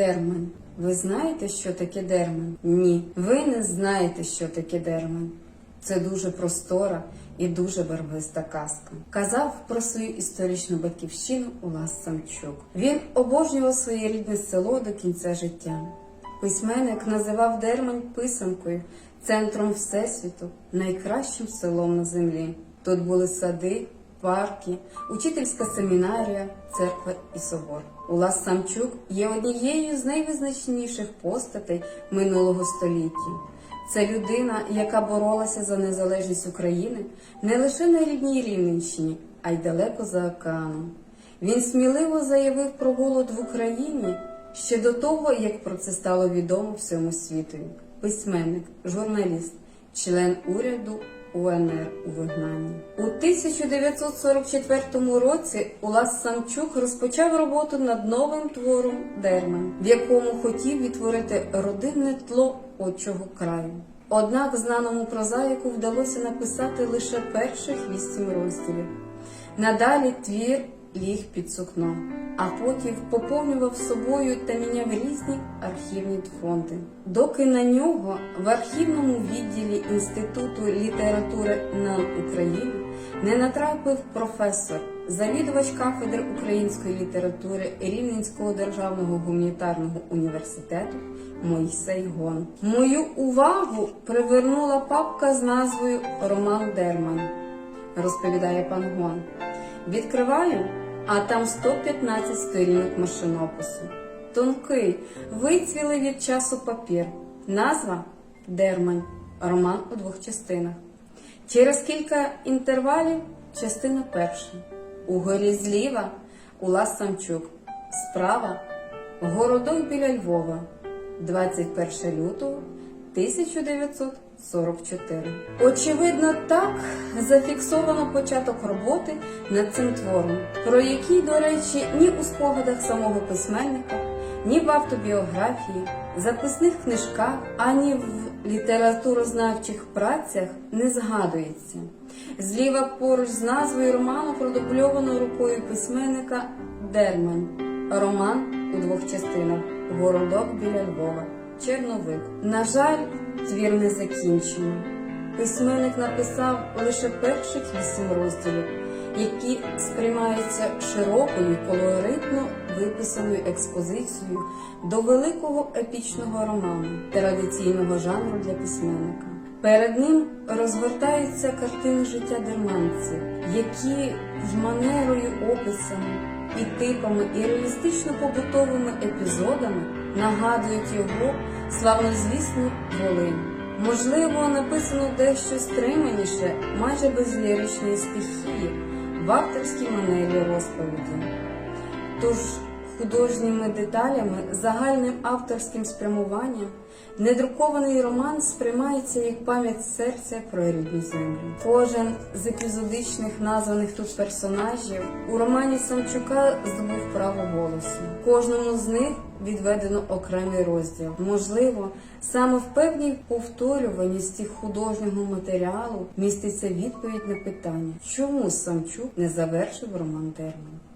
Дермен. Ви знаєте, що таке дермен? Ні, ви не знаєте, що таке дермен. Це дуже простора і дуже барвиста казка. Казав про свою історичну батьківщину Улас Самчук. Він обожнював своє рідне село до кінця життя. Письменник називав Дермань писанкою, центром всесвіту, найкращим селом на землі. Тут були сади, парки, учительська семінарія, церква і собор. Улас Самчук є однією з найвизначніших постатей минулого століття. Це людина, яка боролася за незалежність України не лише на рідній Рівненщині, а й далеко за океаном. Він сміливо заявив про голод в Україні ще до того, як про це стало відомо всьому світові. Письменник, журналіст, член уряду УНР у вигнанні. У 1944 році Улас Самчук розпочав роботу над новим твором Дермен, в якому хотів відтворити родинне тло отчого краю. Однак знаному прозаїку вдалося написати лише перших вісім розділів. Надалі твір ліг під сукно, а потім поповнював собою та міняв різні архівні фонди. Доки на нього в архівному відділі Інституту літератури НАН України не натрапив професор, завідувач кафедри української літератури Рівненського державного гуманітарного університету Моїсей Гон. Мою увагу привернула папка з назвою Роман Дерман, розповідає пан Гон. Відкриваю, а там 115 сторінок машинопису. Тонкий, вицвілий від часу папір. Назва Дермань. Роман у двох частинах. Через кілька інтервалів частина перша. Угорі зліва Улас Самчук. Справа Городок біля Львова. 21 лютого 1944. Очевидно, так зафіксовано початок роботи над цим твором, про який, до речі, ні у спогадах самого письменника, ні в автобіографії, записних книжках, ані в літературознавчих працях не згадується. Зліва поруч з назвою роману продубльовано рукою письменника Дермань. Роман у двох частинах Городок біля Львова. Черновик. На жаль, твір не закінчено. Письменник написав лише перших вісім розділів, які сприймаються широкою, колоритно виписаною експозицією до великого епічного роману, традиційного жанру для письменника. Перед ним розгортаються картини життя дерманців, які з манерою, описами і типами, і реалістично побутовими епізодами нагадують його славнозвісну Волинь. Можливо, написано дещо стриманіше, майже без ліричної стихії, в авторській манері розповіді. Тож художніми деталями, загальним авторським спрямуванням, недрукований роман сприймається як пам'ять серця про рідну землю. Кожен з епізодичних названих тут персонажів у романі Самчука здобув право голосу. Кожному з них відведено окремий розділ. Можливо, саме в певній повторюваності художнього матеріалу міститься відповідь на питання, чому Самчук не завершив роман Дерман.